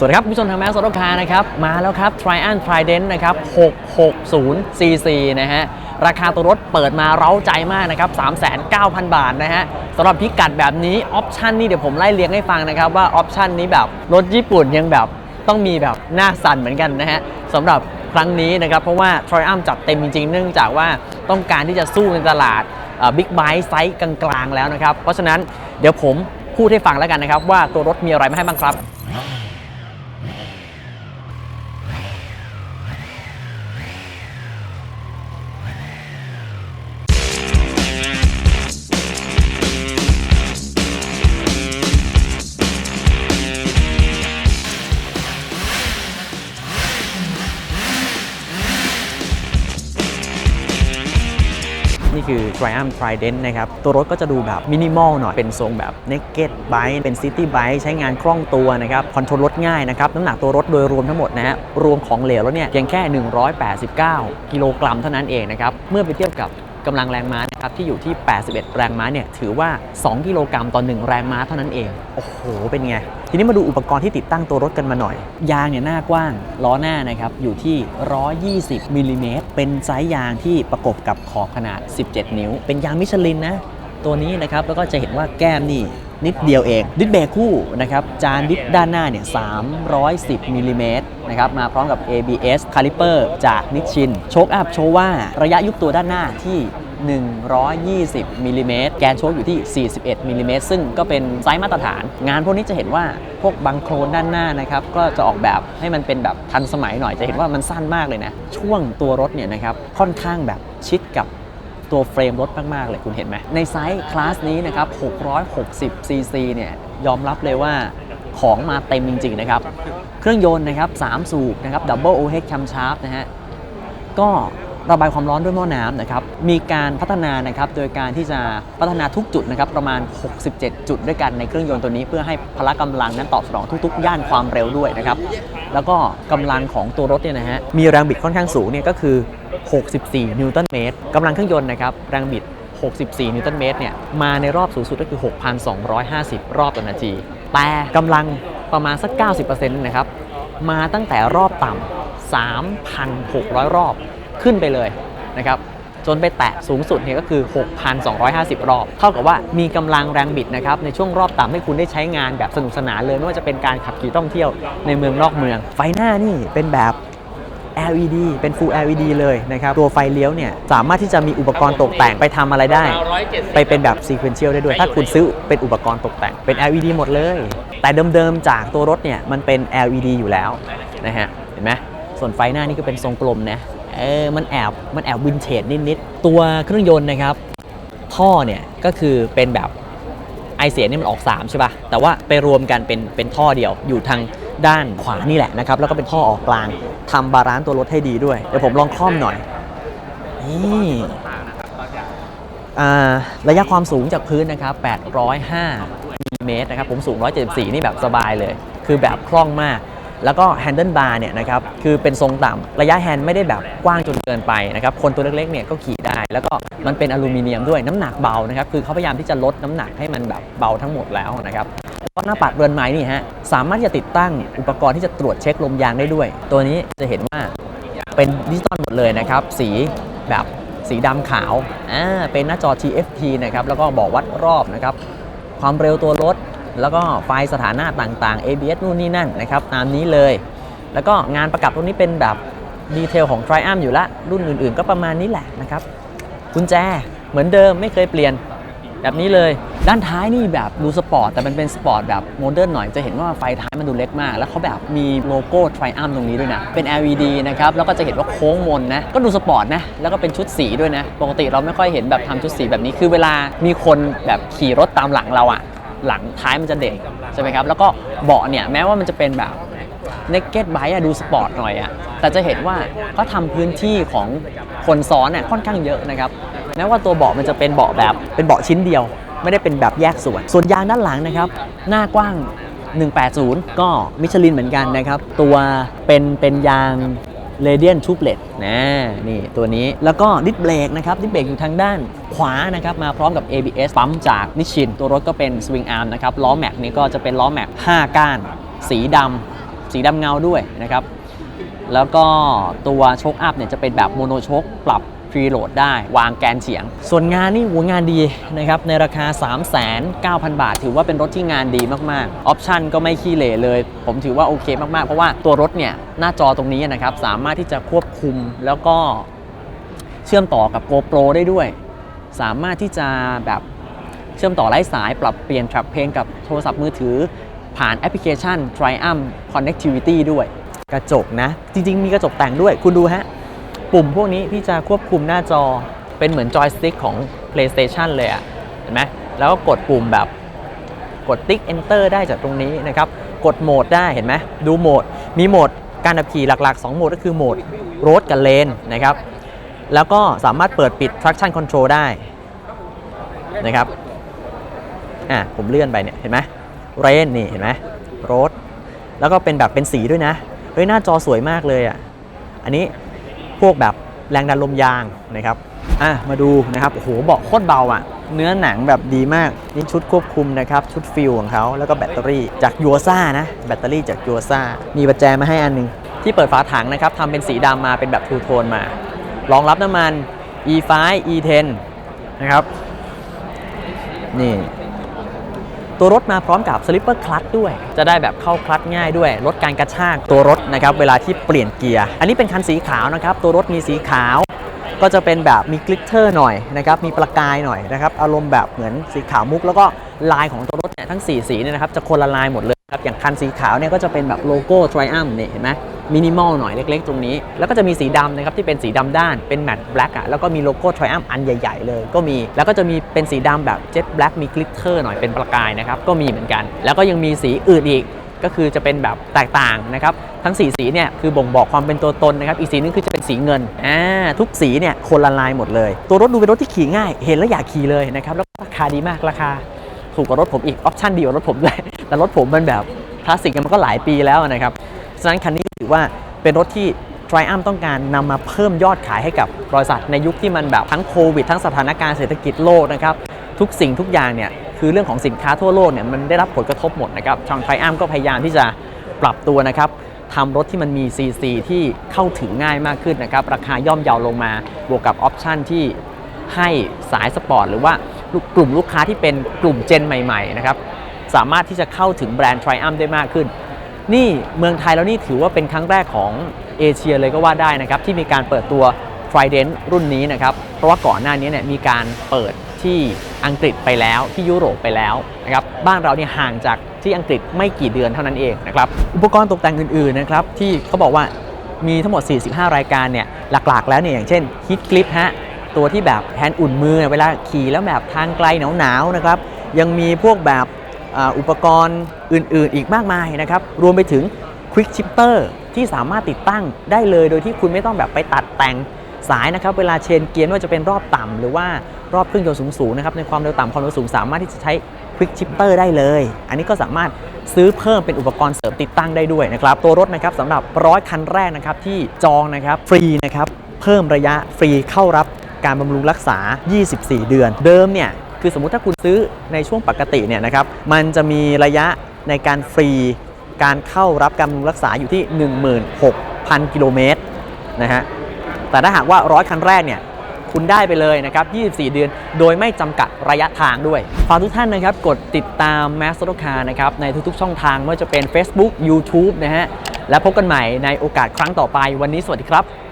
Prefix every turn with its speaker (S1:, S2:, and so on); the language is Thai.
S1: สวัสดีครับคุณผู้ชมทางแมสโซโตคานะครับ มาแล้วครับ Triumph Trident นะครับ 660 cc นะฮะ ราคาตัวรถเปิดมาเร้าใจมากนะครับ 39,000 บาทนะฮะสำหรับพิกัดแบบนี้ ออปชันนี่เดี๋ยวผมไล่เรียงให้ฟังนะครับ ว่าออปชันนี้แบบ รถญี่ปุ่นยังแบบต้องมีแบบหน้าสั่นเหมือนกันนะฮะสำหรับครั้งนี้นะครับ เพราะว่า Triumph จัดเต็มจริงๆ เนื่องจากว่าต้องการที่จะสู้ในตลาดบิ๊กไบค์ไซส์กลางๆแล้วนะครับ เพราะฉะนั้นเดี๋ยวผมพูดให้ฟังแล้วกันนะครับว่าตัวรถมีอะไรมาให้บ้างครับ Triumph Trident นะครับ ตัวรถก็จะดูแบบมินิมอลหน่อย เป็นทรงแบบ Naked Bike เป็น City Bike ใช้งานคล่องตัวนะครับ คอนโทรลรถง่ายนะครับ น้ำหนักตัวรถโดยรวมทั้งหมดนะฮะรวมของเหลวแล้วเนี่ยเพียงแค่ 189 กิโลกรัมเท่านั้นเองนะครับ เมื่อไปเทียบกับ กำลังแรงม้านะครับที่อยู่ที่ 81 แรงม้าเนี่ยถือว่า 2 กิโลกรัมต่อ 1 แรงม้าเท่านั้นเอง โอ้โห เป็นไง ทีนี้มาดูอุปกรณ์ที่ติดตั้งตัวรถกันมาหน่อย ยางเนี่ยหน้ากว้าง ล้อหน้านะครับอยู่ที่ 120มิลลิเมตรเป็นไซส์ยางที่ประกบกับขอบขนาด 17 นิ้ว เป็นยางมิชลินนะตัวนี้นะครับแล้วก็จะเห็นว่าแก้มนี่ นิดเดียวเอง ดิสเบรกคู่นะครับ จานดิสด้านหน้าเนี่ย 310มิลลิเมตรนะครับ มาพร้อมกับ ABS Caliper จากนิชชิน โชคอัพโชว่าระยะยุบตัวด้านหน้าที่ 120มิลลิเมตรแกนโชคอยู่ที่ 41มิลลิเมตรซึ่งก็เป็นไซส์มาตรฐาน งานพวกนี้จะเห็นว่าพวกบังโครนด้านหน้านะครับ ก็จะออกแบบให้มันเป็นแบบทันสมัยหน่อย จะเห็นว่ามันสั้นมากเลยนะ ช่วงตัวรถเนี่ยนะครับ ค่อนข้างแบบชิดกับ ตัวเฟรมรถมาก ๆ เลยคุณเห็นไหมในไซส์คลาสนี้นะครับ 660 cc เนี่ยยอมรับเลยว่าของมาเต็มจริง ๆ นะครับ เครื่องยนต์นะครับ 3 สูบนะครับ Double OH Camshaft นะฮะก็ ระบายความร้อนด้วยหม้อน้ำนะครับ มีการพัฒนานะครับโดยการที่จะพัฒนาทุกจุดนะครับประมาณ 67 จุดด้วยกันในเครื่องยนต์ตัวนี้ เพื่อให้พละกำลังนั้นตอบสนองทุกๆ ย่านความเร็วด้วยนะครับ แล้วก็กำลังของตัวรถเนี่ยนะฮะ มีแรงบิดค่อนข้างสูงเนี่ยก็คือ 64 นิวตันเมตรกำลังเครื่องยนต์นะครับแรงบิด 64 นิวตันเมตรเนี่ยมาในรอบสูงสุดก็คือ 6,250 รอบต่อนาที แต่กำลังประมาณสัก 90%นะครับมาตั้งแต่รอบต่ำ3,600 รอบ ขึ้นไปเลยนะครับจนไปแตะสูงสุดเนี่ยก็คือ 6,250 รอบ เท่ากับว่ามีกำลังแรงบิดนะครับในช่วงรอบต่ำให้คุณได้ใช้งานแบบสนุกสนานเลย ไม่ว่าจะเป็นการขับขี่ท่องเที่ยวในเมืองนอกเมือง ไฟหน้านี่เป็นแบบ LED เป็น Full LED เลยนะครับ ตัวไฟเลี้ยวเนี่ย สามารถที่จะมีอุปกรณ์ตกแต่งไปทำอะไรได้ ไปเป็นแบบ Sequential ได้ด้วย ถ้าคุณซื้อเป็นอุปกรณ์ตกแต่งเป็น LED หมดเลย แต่เดิมๆจากตัวรถเนี่ย มันเป็น LED อยู่แล้วนะฮะเห็นไหมส่วนไฟหน้านี่ก็เป็นทรงกลมนะ เออมันแอบมันแอบวินเทจนิดๆตัวเครื่องยนต์นะครับ ท่อเนี่ยก็คือเป็นแบบไอเสียนี่มันออก 3 ใช่ป่ะ แต่ว่าไปรวมกันเป็นเป็นท่อเดียว อยู่ทางด้านขวานี่แหละนะครับ แล้วก็เป็นท่อออกกลางทำบาลานซ์ตัวรถให้ดีด้วย เดี๋ยวผมลองคล่อมหน่อย นี่ระยะความสูงจากพื้นนะครับ 805มิลลิเมตรนะครับ ผมสูง 174 นี่แบบสบายเลย คือแบบคล่องมาก แล้วก็แฮนเดิลบาร์เนี่ยนะครับคือเป็นทรงต่ำระยะแฮนด์ไม่ได้แบบกว้างจนเกินไปนะครับคนตัวเล็กๆเนี่ยก็ขี่ได้ แล้วก็มันเป็นอลูมิเนียมด้วยน้ำหนักเบานะครับคือเขาพยายามที่จะลดน้ำหนักให้มันแบบเบาทั้งหมดแล้วนะครับแล้วก็หน้าปัดเรือนไม้นี่ฮะสามารถที่จะติดตั้งอุปกรณ์ที่จะตรวจเช็คลมยางได้ด้วย ตัวนี้จะเห็นว่าเป็นดิจิตอลหมดเลยนะครับสีแบบสีดำขาวอ่าเป็นหน้าจอ TFT นะครับแล้วก็บอกวัดรอบนะครับความเร็วตัวรถ แล้วก็ไฟล์สถานะต่างๆ ABS นู่นนี่นั่นนะครับตามนี้เลย แล้วก็งานประกับตรงนี้เป็นแบบดีเทลของ Triumph อยู่ละ รุ่นอื่นๆ ก็ประมาณนี้แหละนะครับกุญแจเหมือนเดิมไม่เคยเปลี่ยนแบบนี้เลย ด้านท้ายนี่แบบดูสปอร์ต แต่มันเป็นสปอร์ตแบบโมเดิร์นหน่อยจะเห็นว่าไฟท้ายมันดูเล็กมาก แล้วเขาแบบมีโลโก้ Triumph ตรงนี้ด้วยนะ เป็น LED นะครับ แล้วก็จะเห็นว่าโค้งมนนะ ก็ดูสปอร์ตนะ แล้วก็เป็นชุดสีด้วยนะ ปกติเราไม่ค่อยเห็นแบบทำชุดสีแบบนี้คือเวลามีคนแบบขี่รถตามหลังเราอะ หลังท้ายมันจะเด่นใช่ไหมครับ แล้วก็เบาะเนี่ยแม้ว่ามันจะเป็นแบบ Naked Bike อะดูสปอร์ตหน่อยอะแต่จะเห็นว่าเขาทำพื้นที่ของคนซ้อนอะค่อนข้างเยอะนะครับแม้ว่าตัวเบาะมันจะเป็นเบาะแบบเป็นเบาะชิ้นเดียว ไม่ได้เป็นแบบแยกส่วน ส่วนยางด้านหลังนะครับ หน้ากว้าง 180 ก็มิชลินเหมือนกันนะครับ ตัวเป็นเป็นยาง เรเดียนทูบเลตนะนี่ตัวนี้แล้วก็ดิสเบรกนะครับดิสเบรกอยู่ทางด้านขวานะครับมาพร้อมกับ ABS ปั๊มจากนิชิน ตัวรถก็เป็นสวิงอาร์มนะครับล้อแม็กนี้ก็จะเป็นล้อแม็ก5ก้าน สีดำสีดำเงาด้วยนะครับแล้วก็ตัวโชคอัพเนี่ยจะเป็นแบบโมโนโชคปรับ ฟรีโหลดได้วางแกนเฉียง ส่วนงานนี่หัวงานดีนะครับในราคา 3,900 บาท ถือว่าเป็นรถที่งานดีมากๆ ออปชันก็ไม่ขี้เหร่เลย ผมถือว่าโอเคมากๆ เพราะว่าตัวรถเนี่ยหน้าจอตรงนี้นะครับสามารถที่จะควบคุมแล้วก็เชื่อมต่อกับ GoPro ได้ด้วย สามารถที่จะแบบเชื่อมต่อไร้สายปรับเปลี่ยนทร็กเพลงกับโทรศัพท์มือถือ ผ่านแอปพลิเคชัน Triumph Connectivity ด้วย กระจกนะ จริง ๆ มีกระจกแต่งด้วยคุณดูฮะ ปุ่มพวกนี้ที่จะควบคุมหน้าจอเป็นเหมือนจอยสติ๊กของ PlayStation เลยอะเห็นไหมแล้วก็กดปุ่มแบบกดติ๊ก Enter ได้จากตรงนี้นะครับ กดโหมดได้เห็นไหมดูโหมด มีโหมดการขับขี่หลัก ๆ 2 โหมดก็คือโหมด Road กับ Lane นะครับ แล้วก็สามารถเปิดปิด traction control ได้นะครับอะผมเลื่อนไปเนี่ยเห็นไหมเรนนี่เห็นไหมรดแล้วก็เป็นแบบเป็นสีด้วยนะ เฮ้ย หน้าจอสวยมากเลยอะ อันนี้ พวกแบบแรงดันลมยางนะครับอะมาดูนะครับโอ้โหเบาะโคตรเบาอะ เนื้อหนังแบบดีมากนี่ชุดควบคุมนะครับ ชุดฟิลของเขาแล้วก็แบตเตอรี่จากยูซ่านะ แบตเตอรี่จากยูซ่า มีประแจมาให้อันหนึง ที่เปิดฝาถังนะครับทำเป็นสีดำมาเป็นแบบทูโทนมารองรับน้ำมัน E5 E10 นะครับ นี่ ตัวรถมาพร้อมกับสลิปเปอร์คลัตด้วย จะได้แบบเข้าคลัตง่ายด้วย ลดการกระชากตัวรถนะครับเวลาที่เปลี่ยนเกียร์ อันนี้เป็นคันสีขาวนะครับ ตัวรถมีสีขาว ก็จะเป็นแบบมีกลิตเตอร์หน่อยนะครับ มีประกายหน่อยนะครับ อารมณ์แบบเหมือนสีขาวมุก แล้วก็ลายของตัวรถเนี่ยทั้ง 4 สีเนี่ยนะครับจะคนละลายหมดเลย ครับอย่างคันสีขาวเนี่ยก็จะเป็นแบบโลโก้ Triumph เนี่ยเห็นไหมมินิมอลหน่อยเล็ก ๆ ตรงนี้ แล้วก็จะมีสีดำนะครับที่เป็นสีดำด้านเป็นแมตต์แบล็กอะแล้วก็มีโลโก้ Triumph อันใหญ่ ๆ เลยก็มี แล้วก็จะมีเป็นสีดำแบบเจ็ t แบล็กมีกลิตเตอร์หน่อยเป็นประกายนะครับก็มีเหมือนกัน แล้วก็ยังมีสีอื่นอีกก็คือจะเป็นแบบแตกต่างนะครับ ทั้งสีสีเนี่ยคือบ่งบอกความเป็นตัวตนนะครับ อีกสีนึงคือจะเป็นสีเงินอ่าทุกสีเนี่ยคนละลายหมดเลย ตัวรถดูเป็นรถที่ขี่ง่าย เห็นแล้วอยากขี่เลยนะครับ แล้วราคาดีมากราคา ถูกกว่ารถผมอีกออปชั่นดีกว่ารถผมด้วยแต่รถผมมันแบบคลาสสิกมันก็หลายปีแล้วนะครับฉะนั้นคันนี้ถือว่าเป็นรถที่ t r i u m p ต้องการนำมาเพิ่มยอดขายให้กับบริษัทในยุคที่มันแบบทั้งโควิด ทั้งสถานการณ์เศรษฐกิจโลกนะครับทุกสิ่งทุกอย่างเนี่ยคือเรื่องของสินค้าทั่วโลกเนี่ยมันได้รับผลกระทบหมดนะครับทาง Triumph ก็พยายามที่จะปรับตัวนะครับทำรถที่มันมี CC ที่เข้าถึงง่ายมากขึ้นนะครับ ราคาย่อมเยาลงมา บวกกับออปชันที่ให้สายสปอร์ตหรือว่า กลุ่มลูกค้าที่เป็นกลุ่มเจนใหม่ๆนะครับสามารถที่จะเข้าถึงแบรนด์ Triumph ได้มากขึ้น นี่เมืองไทยแล้วนี่ถือว่าเป็นครั้งแรกของเอเชียเลยก็ว่าได้นะครับที่มีการเปิดตัว Trident รุ่นนี้นะครับเพราะว่าก่อนหน้านี้เนี่ยมีการเปิดที่อังกฤษไปแล้วที่ยุโรปไปแล้วนะครับบ้านเราเนี่ยห่างจากที่อังกฤษไม่กี่เดือนเท่านั้นเองนะครับอุปกรณ์ตกแต่งอื่นๆนะครับที่เขาบอกว่ามีทั้งหมด 45 รายการเนี่ยหลักๆ แล้วเนี่ยอย่างเช่นฮิตกลิปฮะ ตัวที่แบบแฮนด์อุ่นมือเวลาขี่แล้วแบบทางไกลหนาวๆนะครับ ยังมีพวกแบบอุปกรณ์อื่นๆ อีกมากมายนะครับ รวมไปถึง Quick Shifter ที่สามารถติดตั้งได้เลยโดยที่คุณไม่ต้องแบบไปตัดแต่งสายนะครับ เวลาเชนเกียร์ว่าจะเป็นรอบต่ำหรือว่ารอบเครื่องยนต์สูงๆนะครับในความเร็วต่ำความเร็วสูงสามารถที่จะใช้ Quick Shifter ได้เลย อันนี้ก็สามารถซื้อเพิ่มเป็นอุปกรณ์เสริมติดตั้งได้ด้วยนะครับ ตัวรถนะครับสำหรับร้อยคันแรกนะครับที่จองนะครับฟรีนะครับเพิ่มระยะฟรีเข้ารับ การบำรุงรักษา 24 เดือน เดิมเนี่ยคือสมมุติถ้าคุณซื้อในช่วงปกติเนี่ยนะครับมันจะมีระยะในการฟรีการเข้ารับการบำรุงรักษาอยู่ที่ 16,000 กิโลเมตรนะฮะแต่ถ้าหากว่าร้อยคันแรกเนี่ยคุณได้ไปเลยนะครับ 24 เดือน โดยไม่จำกัดระยะทางด้วย ฝากทุกท่านนะครับ กดติดตาม m a s t e r c a r นะครับ ในทุกๆ ช่องทางไม่ว่าจะเป็น Facebook YouTube นะฮะ และพบกันใหม่ในโอกาสครั้งต่อไป วันนี้สวัสดีครับ